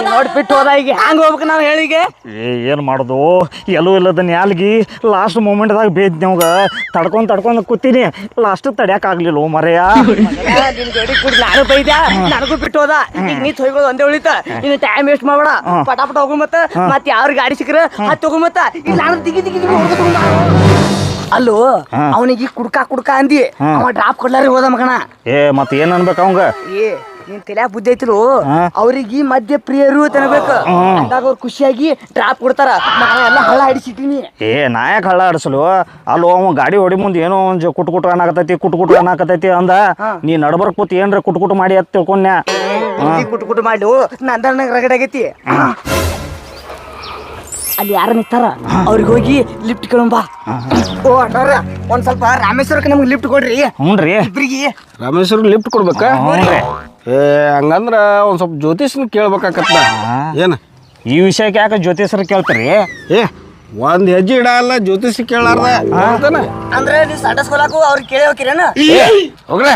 [SPEAKER 1] ನೋಡಿ ಬಿಟ್ಟು ಹೋದ ಈಗ ಹ್ಯಾಂಗ ಹೋಗ್ಬೇಕು ನಾನು ಹೇಳಿಗೆ?
[SPEAKER 4] ಏ ಏನು ಮಾಡೋದು? ಎಲ್ಲೂ ಇಲ್ಲದ ನ್ಯಾಲ್ಗಿ ಲಾಸ್ಟ್ ಮೂಮೆಂಟ್ದಾಗ ಬೇದ್ ನಮ್ಗ. ತಡ್ಕೊಂಡ್ ತಡ್ಕೊಂಡ್ ಕೂತೀನಿ. ಲಾಸ್ಟ್ ತಡ್ಯಾಕ ಆಗ್ಲಿಲ್ಲ ಮರೆಯ.
[SPEAKER 1] ನಿನ್ ಜೋಡಿ ಕುಡ್ ನಾನು ಬೈದ. ನನಗೂ ಬಿಟ್ಟು ಹೋದ. ಈಗ ನೀ ತೊಯ್ಬೋದು ಒಂದೇ ಉಳಿತ. ಇನ್ನು ಟೈಮ್ ವೇಸ್ಟ್ ಮಾಡ್ಬೇಡ. ಪಟಾಪಟ ಹೋಗು ಮತ್ತ ಮತ್ತೆ ಯಾರ ಗಾಡಿ ಸಿಕ್ಕ್ರ ಹತ್ ತಗೋ ಮತ್ತ ಇಲ್ಲ ನಾನು ತಿಗಿ ದಿಗಿ ದಿಗಿ ಹೊಡ್ಕೊ ತಗೊಂಡ್ ಅಲ್ಲೋ ಅವನಿಗೆ ಕುಡ್ಕ ಕುಡ್ಕ ಅಂದಿ. ಅವ ಡ್ರಾಪ್ ಕೊಡ್ಲಾರಿ ಹೋದ ಮಗಣ
[SPEAKER 4] ಏ ಮತ್ತೆ ಏನ್ ಅನ್ಬೇಕು ಅವಂಗ?
[SPEAKER 1] ಏ ನಿನ್ ತಲೆ ಬುದ್ಧಿ ಐತಿರು
[SPEAKER 4] ಹಾ.
[SPEAKER 1] ಅವ್ರಿಗೆ ಮಧ್ಯ ಪ್ರಿಯರು ತಿನ್ಬೇಕು ಅಂದಾಗ ಅವ್ರು ಖುಷಿಯಾಗಿ ಡ್ರಾಪ್ ಕೊಡ್ತಾರ. ಮಗ ಎಲ್ಲ ಹಳ್ಳ ಹಿಡಿಸಿಟ್ಟಿನಿ
[SPEAKER 4] ಏ ನಾಯಕ್ ಹಳ್ಳ ಆಡಿಸಲು? ಅಲ್ಲೋ ಅವ ಗಾಡಿ ಹೊಡಿ ಮುಂದೆ ಏನೋ ಒಂದು ಕುಟ್ ಕುಟ್ ಅನ್ನಾಕತೈತಿ ಕುಟ್ ಕುಟ್ ಅನ್ನಾಕತೈತಿ ಅಂದ. ನೀ ನಡ್ಬರ್ಕ್ ಕೂತ್ ಏನ್ರ ಕುಟ್ ಕುಟ್ ಮಾಡಿ ಅಂತ ತಿಳ್ಕೊಂಡ್ಯಾ
[SPEAKER 1] ಕುಟ್ ಕುಟ್ ಮಾಡ್ಲು ನಂದ ನಂಗೆ ರಗಡಾಗೈತಿ ಅಲ್ಲಿ ಯಾರು ನಿಂತಾರ ಅವ್ರಿಗೆ ಹೋಗಿ ಲಿಫ್ಟ್ ಕೇಳಂಬ ಓ ಅಣ್ಣವ್ರ ಒಂದ್ ಸ್ವಲ್ಪ ರಾಮೇಶ್ವರಕ್ಕೆ ನಮ್ಗೆ ಲಿಫ್ಟ್ ಕೊಡ್ರಿ.
[SPEAKER 4] ಹ್ಞೂನ್ರಿ.
[SPEAKER 1] ಇಬ್ರಿಗೆ.
[SPEAKER 3] ರಾಮೇಶ್ವರ ಲಿಫ್ಟ್ ಕೊಡ್ಬೇಕಾ?
[SPEAKER 4] ಹ್ಞೂನ್ರಿ.
[SPEAKER 3] ಏ ಹಂಗಂದ್ರ ಒಂದ್ ಸ್ವಲ್ಪ ಜ್ಯೋತಿಷ್ನ ಕೇಳ್ಬೇಕಾಕತ್ತ ಏನ?
[SPEAKER 4] ಈ ವಿಷಯಕ್ಕೆ ಯಾಕೆ ಜ್ಯೋತಿಷ್ಯರು ಕೇಳ್ತೀರಿ?
[SPEAKER 3] ಏ ಒಂದ್ ಹೆಜ್ಜೆ ಇಡಲ್ಲ ಜ್ಯೋತಿಷ್ ಕೇಳಾರ್ದ?
[SPEAKER 1] ಅಂದ್ರೆ ನೀವು ಸಡಸ್ಕೊಲಾಕು ಅವ್ರಿಗೆ ಕೇಳಿ ಹೋಗಿರೇನ
[SPEAKER 3] ಹೋಗ್ರೆ.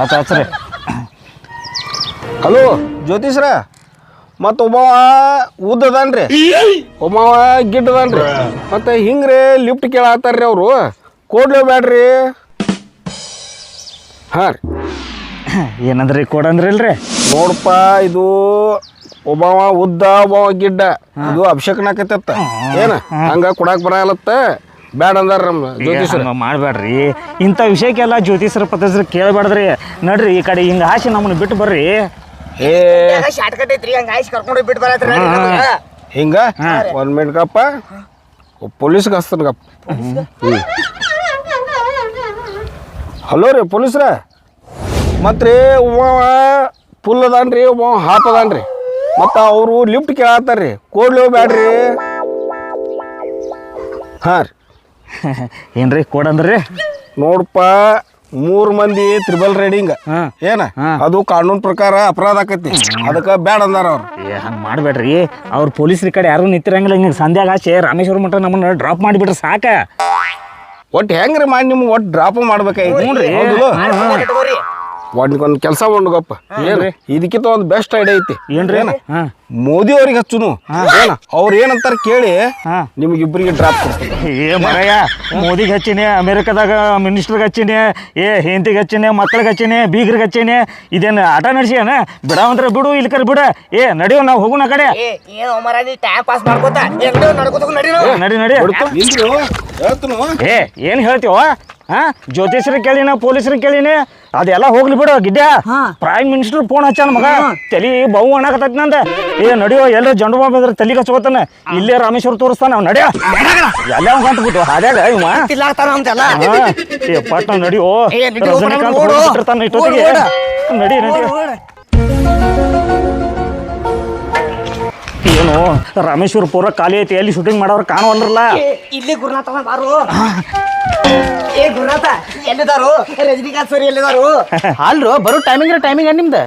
[SPEAKER 4] ಹಚ್ಚ ಹಚ್ರಿ
[SPEAKER 3] ಹಲೋ ಜ್ಯೋತಿಷ್ರ? ಮತ್ತ ಒಬ್ಬವ ಉದ್ದದನ್ರಿ. ಒಬ್ಬವ ಗಿಡ್ಡದನ್ರಿ. ಮತ್ತೆ ಹಿಂಗ್ರಿ ಲಿಫ್ಟ್ ಕೇಳಾತಾರ್ರಿ ಅವರು. ಕೊಡ್ಲೇ ಬ್ಯಾಡ್ರಿ. ಹಾ ರೀ.
[SPEAKER 4] ಏನಂದ್ರಿ ಕೊಡಂದ್ರಿ ಇಲ್ರಿ
[SPEAKER 3] ನೋಡಪ್ಪ ಇದು ಒಬ್ಬವ ಉದ್ದ ಒಬ್ಬವ ಗಿಡ್ಡ. ಇದು ಅಭಿಷೇಕನಾಕತ್ತ ಏನ? ಹಂಗ ಕೊಡಾಕ್ ಬರಲತ್ತ ಬ್ಯಾಡ ಅಂದಾರ ನಮ್ಮ ಜ್ಯೋತಿಷ್ರ
[SPEAKER 4] ಹಂಗ ಮಾಡ್ಬೇಡ್ರಿ ಇಂಥ ವಿಷಯಕ್ಕೆಲ್ಲ ಜ್ಯೋತಿಷ್ಯರ ಪತ್ರಸ್ರ ಕೇಳಬೇಡ್ರಿ ನಡ್ರಿ ಈ ಕಡೆ ಹಿಂಗ ಹಾಸಿ ನಮ್ಮನ್ನ ಬಿಟ್ಟು ಬರ್ರಿ.
[SPEAKER 3] ಏ.
[SPEAKER 1] ಐತ್ರಿ ಹಂಗ ಆಯ್ಸ್ ಕರ್ಕೊಂಡು ಬಿಟ್ಟು ಬರತ್ರಿ.
[SPEAKER 3] ಹಿಂಗ? ಒಂದ್ ಮಿನಿಟ್ಗಪ್ಪ ಪೊಲೀಸ್ಗೆ ಹಸ್ತನ ಕಪ್ಪ ಹಲೋ ರೀ ಪೊಲೀಸ್ರ? ಮತ್ತು ರೀ ಒಬ್ಬ ಫುಲ್ ಅದಾನ್ರಿ ಒಬ್ಬ ಹಾಫ್ ರೀ ಮತ್ತು ಅವರು ಲಿಫ್ಟ್ ಕೇಳತ್ತಾರ್ರಿ. ಕೋಡ್ಲಿ ಬ್ಯಾಡ್ರಿ. ಹಾಂ ರೀ.
[SPEAKER 4] ಏನ್ರಿ ಕೊಡಂದ್ರಿ
[SPEAKER 3] ನೋಡಪ್ಪ ಮೂರು ಮಂದಿ ತ್ರಿಬಲ್ ರೈಡಿಂಗ್
[SPEAKER 4] ಹಾ.
[SPEAKER 3] ಏನ?
[SPEAKER 4] ಹಾ.
[SPEAKER 3] ಅದು ಕಾನೂನು ಪ್ರಕಾರ ಅಪರಾಧ ಆಕತಿ. ಅದಕ್ಕೆ ಬ್ಯಾಡ ಅಂದಾರ ಅವ್ರು.
[SPEAKER 4] ಹಂಗ ಮಾಡಬೇಡ್ರಿ. ಅವ್ರ ಪೊಲೀಸ್ರ ಕಡೆ ಯಾರು ನಿಂತಿರಂಗಿಲ್ಲ. ಹಿಂಗೆ ಸಂಧ್ಯಾಗ ಆಚೆ ರಾಮೇಶ್ವರ ಮಠ ನಮ್ಮನ್ನ ಡ್ರಾಪ್ ಮಾಡಿಬಿಟ್ರೆ ಸಾಕ.
[SPEAKER 3] ಒಟ್ಟು ಹೆಂಗ್ರಿ ಮಾಡಿ ನಿಮ್ಗೆ ಒಟ್ಟು ಡ್ರಾಪ್ ಮಾಡ್ಬೇಕಾಯ್ತು?
[SPEAKER 4] ಹ್ಞೂನ್ರಿ.
[SPEAKER 3] ಒಂದ್ ಕೆಲಸ ಮಾಡ್ಗಪ್ಪ ಏನ್ರಿ? ಇದಕ್ಕಿಂತ ಒಂದು ಬೆಸ್ಟ್ ಐಡಿಯಾ ಐತಿ.
[SPEAKER 4] ಏನ್ರಿ ಏನ?
[SPEAKER 3] ಮೋದಿ ಅವ್ರಿಗೆ ಹಚ್ಚುನು. ಏನ? ಅವ್ರ ಏನಂತಾರ ಕೇಳಿ ಇಬ್ಬರಿಗೆ ಡ್ರಾಪ್ ಕೊಡ್ತೀನಿ.
[SPEAKER 4] ಏ ಮರಯ್ಯ ಮೋದಿಗೆ ಹಚ್ಚಿನಿ ಅಮೇರಿಕಾದಾಗ ಮಿನಿಸ್ಟರ್ಗೆ ಹಚ್ಚಿನಿ ಏ ಹೆಂಡತಿಗೆ ಹಚ್ಚಿನಿ ಮಕ್ಕಳಿಗೆ ಹಚ್ಚಿನಿ ಬೀಗ್ರಿಗೆ ಹಚ್ಚಿನಿ ಇದೇನು ಆಟ ನಡೆಸಿಯನ ಬಿಡವಂದ್ರೆ ಬಿಡು ಇಲ್ಲಿ ಇಲ್ಕರ್ ಬಿಡ. ಏ ನಡಿಯೋ ನಾವು ಹೋಗೋಣ ಕಡೆ.
[SPEAKER 1] ಟೈಮ್ ಪಾಸ್ ಮಾಡ್ಕೋತ? ನಡಿ
[SPEAKER 4] ನಡಿ. ನಡಿ
[SPEAKER 3] ನಿಂದ್ರು ಹೇಳ್ತನು.
[SPEAKER 4] ಏ ಏನು ಹೇಳ್ತೀವ? ಹಾ ಕೇಳಿನ ಪೊಲೀಸ್ರ ಕೇಳಿನಿ ಅದೆಲ್ಲ ಹೋಗ್ಲಿ ಬಿಡು ಗಿಡ್ಡ. ಪ್ರೈಮ್ ಮಿನಿಸ್ಟರ್ ಫೋನ್ ಹಚ್ಚಾನ ಮಗ. ತಲಿ ಬಹು ಅಣ್ಣಕತ್ತೈತಿ ನಂದ. ಏ ನಡಿಯೋ ಎಲ್ಲ ಜಂಡು ಬಾಂಬ್ ಇದ್ರೆ ತಲೆಗೆ ಹಚ್ಕೋತಾನೆ ಇಲ್ಲೇ ರಾಮೇಶ್ವರ ತೋರಿಸ್ತಾನ ಅವ್ ನಡಿಯ. ಎಲ್ಲ ಹೊಂಟ್ಬಿಟ್ಟು ಹಾದ್ಯಾಗ ಇವ
[SPEAKER 1] ತಿಲ್ಲಾಗ್ತಾನ ಅಂತೆಲ್ಲ.
[SPEAKER 4] ಹಾ, ಏ ಪಟ್ನ ನಡಿಯೋ.
[SPEAKER 1] ಏ, ನಡಿ,
[SPEAKER 4] ರಜನಿಕಾಂತ್
[SPEAKER 1] ಓಡು, ಓಡು.
[SPEAKER 4] ಹೋಗ್ಬಿಟ್ಟಿರ್ತಾನೆ ಇಷ್ಟೊತ್ತಿಗೆ.
[SPEAKER 1] ಓಡು,
[SPEAKER 4] ನಡಿ ನಡಿ. ಏನು ರಾಮೇಶ್ವರ ಪೂರ ಖಾಲಿ ಐತಿ ಎಲ್ಲಿ ಶೂಟಿಂಗ್ ಮಾಡೋರು ಕಾಣುವಲ್ರಲ್ಲ
[SPEAKER 1] ಇಲ್ಲಿ ಗುರುನಾಥ ಬಾರು. ಏ ಗುರುನಾಥ ಎಲ್ಲಿದಾರು? ರಜನಿಕಾಂತ್ ಸರ್ ಎಲ್ಲಿದಾರು?
[SPEAKER 2] ಅಲ್ರು ಬರೋ ಟೈಮಿಂಗ್ ಟೈಮಿಂಗ್ ನಿಮ್ದು?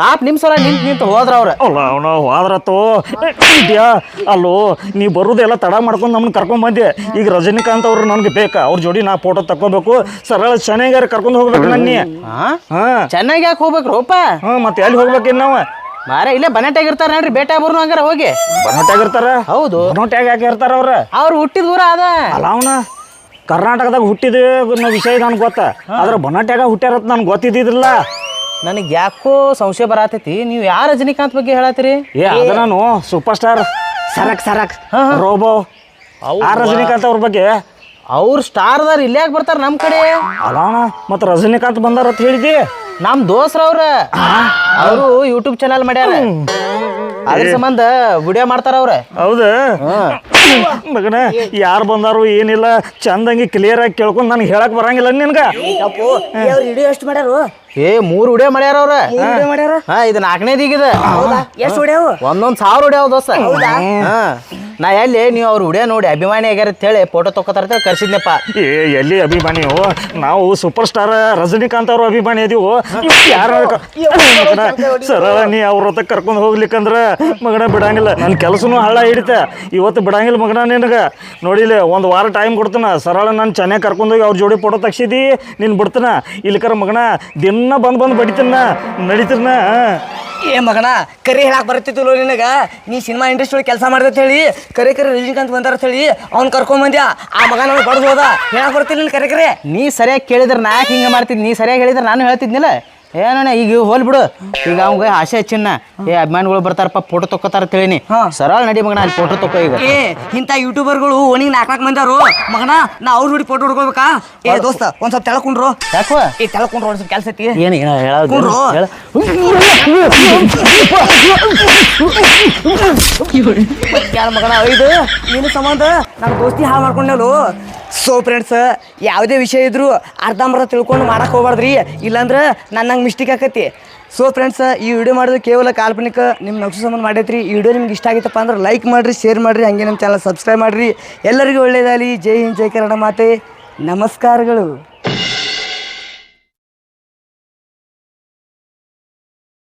[SPEAKER 2] ಪಾಪ ನಿಮ್ ಸಲ ನಿಂತ್ ನಿಂತ ಹೋದ್ರ ಅವ್ರ.
[SPEAKER 4] ಅವನ ಹೋದ್ರತ್ತು ಇದ್ಯಾ? ಅಲ್ಲೋ ನೀ ಬರೋದೆಲ್ಲ ತಡ ಮಾಡ್ಕೊಂಡು ನಮ್ಮನ್ನ ಕರ್ಕೊಂಡ್ ಬಂದೆ. ಈಗ ರಜನಿಕಾಂತ್ ಅವ್ರು ನನ್ಗೆ ಬೇಕಾ. ಅವ್ರ ಜೋಡಿ ನಾ ಫೋಟೋ ತಕ್ಕೋಬೇಕು. ಸರಳ ಚೆನ್ನಾಗ್ಯಾರ ಕರ್ಕೊಂಡು ಹೋಗ್ಬೇಕು ನನ್ನ.
[SPEAKER 2] ಹಾ? ಚೆನ್ನಾಗಿ ಯಾಕೆ ಹೋಗ್ಬೇಕು ರೂಪಾ?
[SPEAKER 4] ಹಾ ಮತ್ತೆ ಎಲ್ಲಿ ಹೋಗ್ಬೇಕಿನ್ ನಾವು?
[SPEAKER 2] ಮಾರ ಇಲ್ಲೇ ಬನಟ್ಯಾಗ ಇರ್ತಾರ ನೋಡ್ರಿ ಬೇಟೆ ಬರ್ನು ಹಂಗಾರ ಹೋಗಿ.
[SPEAKER 4] ಬನೋಟ್ಯಾಗ ಇರ್ತಾರ
[SPEAKER 2] ಹೌದು.
[SPEAKER 4] ಬನೋಟ್ಯಾಗ ಯಾಕೆ ಇರ್ತಾರ ಅವ್ರ?
[SPEAKER 2] ಅವ್ರು ಹುಟ್ಟಿದ ಊರ ಅದ.
[SPEAKER 4] ಅಲ್ಲ ಅವನ ಕರ್ನಾಟಕದಾಗ ಹುಟ್ಟಿದ ಅನ್ನೋ ವಿಷಯ ನನ್ಗೆ ಗೊತ್ತ. ಆದ್ರೆ ಬನಟ್ಯಾಗ ಹುಟ್ಟ್ಯಾರತ್ ನನ್ಗೆ ಗೊತ್ತಿದ್ದಿದ್ರಲ್ಲ.
[SPEAKER 2] ನನಗೆ ಯಾಕೋ ಸಂಶಯ ಬರತೈತಿ. ನೀವು ಯಾರ ರಜನಿಕಾಂತ್ ಬಗ್ಗೆ ಹೇಳತ್ತೀರಿ?
[SPEAKER 4] ಏ ಅದ ನಾನು ಸೂಪರ್ ಸ್ಟಾರ್. ಸರಕ್ ಸರಕ್. ರೋಬೋ. ಆ ರಜನಿಕಾಂತ್ ಅವ್ರ ಬಗ್ಗೆ
[SPEAKER 2] ಅವ್ರ ಸ್ಟಾರ್ದಾರ್ ಇಲ್ಲೇ ಯಾಕೆ ಬರ್ತಾರ ನಮ್ಮ ಕಡೆ?
[SPEAKER 4] ಅಲ್ಲ ಮತ್ತು ರಜನಿಕಾಂತ್ ಬಂದಾರ ಅಂತ ಹೇಳಿದಿ?
[SPEAKER 2] ನಮ್ ದೋಸ್ರ ಅವ್ರ. ಅವರು ಯೂಟ್ಯೂಬ್ ಚಾನಲ್ ಮಾಡ್ಯಾರ. ಅದ್ರ ಸಂಬಂಧ ವಿಡಿಯೋ ಮಾಡ್ತಾರ ಅವ್ರ.
[SPEAKER 4] ಹೌದು. ಮಗನ ಯಾರು ಬಂದಾರು ಏನಿಲ್ಲ ಚಂದಂಗಿ ಕ್ಲಿಯರ್ ಆಗಿ ಕೇಳ್ಕೊಂಡು ನನಗೆ ಹೇಳಕ್ ಬರಂಗಿಲ್ಲ ನಿನ್ಗೆ.
[SPEAKER 1] ವಿಡಿಯೋ ಎಷ್ಟು ಮಾಡ್ಯಾರು?
[SPEAKER 2] ಏ ಮೂರು ಉಡೇ ಮಾಡ್ಯಾರ ಅವ್ರ.
[SPEAKER 1] ಮಾಡ್ಯಾರ?
[SPEAKER 2] ಹಾ ಇದು ನಾಲ್ಕನೇ ಈಗಿದ.
[SPEAKER 1] ಎಷ್ಟು ಉಡ್ಯಾವು
[SPEAKER 2] ಒಂದೊಂದ್ ಸಾವಿರ ಉಡ್ಯಾವ ದೋಸ್ತ. ಹಾ. ನಾ ಎಲ್ಲಿ ನೀವು ಅವ್ರು ಉಡೇ ನೋಡಿ ಅಭಿಮಾನಿ ಆಗ್ಯಾರ ಅಂತೇಳಿ ಫೋಟೋ ತಗೋತಾರ ಕರ್ಸಿದ್ನಪ್ಪ.
[SPEAKER 4] ಏ ಎಲ್ಲಿ ಅಭಿಮಾನಿ ನಾವು ಸೂಪರ್ ಸ್ಟಾರ್ ರಜನಿಕಾಂತ್ ಅವ್ರ ಅಭಿಮಾನಿ ಅದೀವು ಯಾರು ಸರಳ ನೀ ಅವ್ರ ಹತ್ರ ಕರ್ಕೊಂಡು ಹೋಗ್ಲಿಕ್ಕಂದ್ರ ಮಗನ ಬಿಡಂಗಿಲ್ಲ. ನನ್ನ ಕೆಲಸನೂ ಹಳ್ಳ ಹಿಡಿತ. ಇವತ್ತು ಬಿಡಂಗಿಲ್ಲ. ಮಗನ ನಿನಗೆ? ನೋಡಿಲ್ಲ ಒಂದು ವಾರ ಟೈಮ್ ಕೊಡ್ತಾನೆ. ಸರಳ ನಾನು ಚೆನ್ನಾಗಿ ಕರ್ಕೊಂಡೋಗಿ ಅವ್ರ ಜೋಡಿ ಫೋಟೋ ತೆಗ್ಸಿದಿ ನೀನು ಬಿಡ್ತಾನ. ಇಲ್ಲಿಕರ ಮಗನ ದಿನ ಬಂದು ಬಂದು ಬಡಿತನ ನಡೀತಿರ್ನ
[SPEAKER 1] ಏ ಮಗನ ಕರಿ ಹೇಳಕ್ಕೆ ಬರ್ತಿತ್ತು ನಿನಗೆ? ನೀ ಸಿನಿಮಾ ಇಂಡಸ್ಟ್ರಿ ಒಳಗೆ ಕೆಲಸ ಮಾಡ್ದೆ ಹೇಳಿ ಕರೆ ಕರೆ ರಜನಿಕಾಂತ್ ಬಂದಾರ ಅಂತ ಹೇಳಿ ಅವ್ನು ಕರ್ಕೊಂಡ್ ಬಂದ್ಯಾ? ಆ ಮಗ ನನಗೆ ಬಡ್ದು ಹೋದ. ಹೇಳಕ್ಕೆ ಬರ್ತೀನಿ ನೀನ್ ಕರೆ ಕರೆ.
[SPEAKER 2] ನೀ ಸರಿಯಾಗಿ ಕೇಳಿದ್ರೆ ನಾ ಯಾಕೆ ಹಿಂಗೆ ಮಾಡ್ತೀನಿ ನೀ ಸರಿಯಾಗಿ ಹೇಳಿದ್ರೆ ನಾನು ಹೇಳ್ತಿದ್ನಿಲ್ಲ? ಏನಣ್ಣ ಈಗ ಹೋಲ್ ಬಿಡು. ಈಗ ಅವಂಗ ಆಸೆ ಚಿನ್ನ ಏ ಅಭಿಮಾನಿಗಳು ಬರ್ತಾರಪ್ಪ ಫೋಟೋ ತಕ್ಕೋತಾರ ತಿಳಿನಿ ಸರಳ ನಡಿ ಮಗನ ಅಲ್ಲಿ ಫೋಟೋ ತಕ್ಕೋ ಈಗ.
[SPEAKER 1] ಏ ಇಂಥ ಯೂಟ್ಯೂಬರ್ಗಳು ಓಣಿಗೆ ನಾಲ್ಕು ನಾಲ್ಕು ಮಂದಾರು ಮಗನ ನಾ ಅವ್ರ ನೋಡಿ ಫೋಟೋ ಹೊಡ್ಕೋಬೇಕಾ ಏ ದೋಸ್ತ ಒಂದ್ ಸ್ವಲ್ಪ ತೆಳಕೊಂಡ್ರು
[SPEAKER 2] ಯಾಕೋ
[SPEAKER 1] ಏ ತೆಳಕೊಂಡ್ರು ಒಂದ್ ಸ್ವಲ್ಪ ಕೆಲಸ ಐತಿ.
[SPEAKER 2] ಏನು. ಹೇಳ.
[SPEAKER 1] ಮಗನ ಐದು ನೀನು ಸಂಬಂಧ? ನಾನು ದೋಸ್ತಿ ಹಾಳು ಮಾಡ್ಕೊಂಡೆವು ಸೊ ಫ್ರೆಂಡ್ಸ್ ಯಾವುದೇ ವಿಷಯ ಇದ್ದರೂ ಅರ್ಧಂಬರ್ಧ ತಿಳ್ಕೊಂಡು ಮಾಡಕ್ಕೆ ಹೋಗ್ಬಾರ್ದ್ರಿ. ಇಲ್ಲಾಂದ್ರೆ ನನ್ನಂಗೆ ಮಿಸ್ಟೇಕ್ ಆಕತಿ. ಸೊ ಫ್ರೆಂಡ್ಸ್ ಈ ವಿಡಿಯೋ ಮಾಡೋದು ಕೇವಲ ಕಾಲ್ಪನಿಕ ನಿಮ್ಮ ನಕ್ಷು ಸಂಬಂಧ ಮಾಡೈತ್ರಿ. ಈ ವಿಡಿಯೋ ನಿಮ್ಗೆ ಇಷ್ಟ ಆಗಿತ್ತಪ್ಪ ಅಂದ್ರೆ ಲೈಕ್ ಮಾಡಿರಿ ಶೇರ್ ಮಾಡಿರಿ, ಹಂಗೆ ನಮ್ಮ ಚಾನಲ್ ಸಬ್ಸ್ಕ್ರೈಬ್ ಮಾಡಿರಿ. ಎಲ್ಲರಿಗೂ ಒಳ್ಳೇದಾಗಲಿ ಜೈ ಹಿಂದ್, ಜೈ ಕನ್ನಡ ಮಾತೆ. ನಮಸ್ಕಾರಗಳು.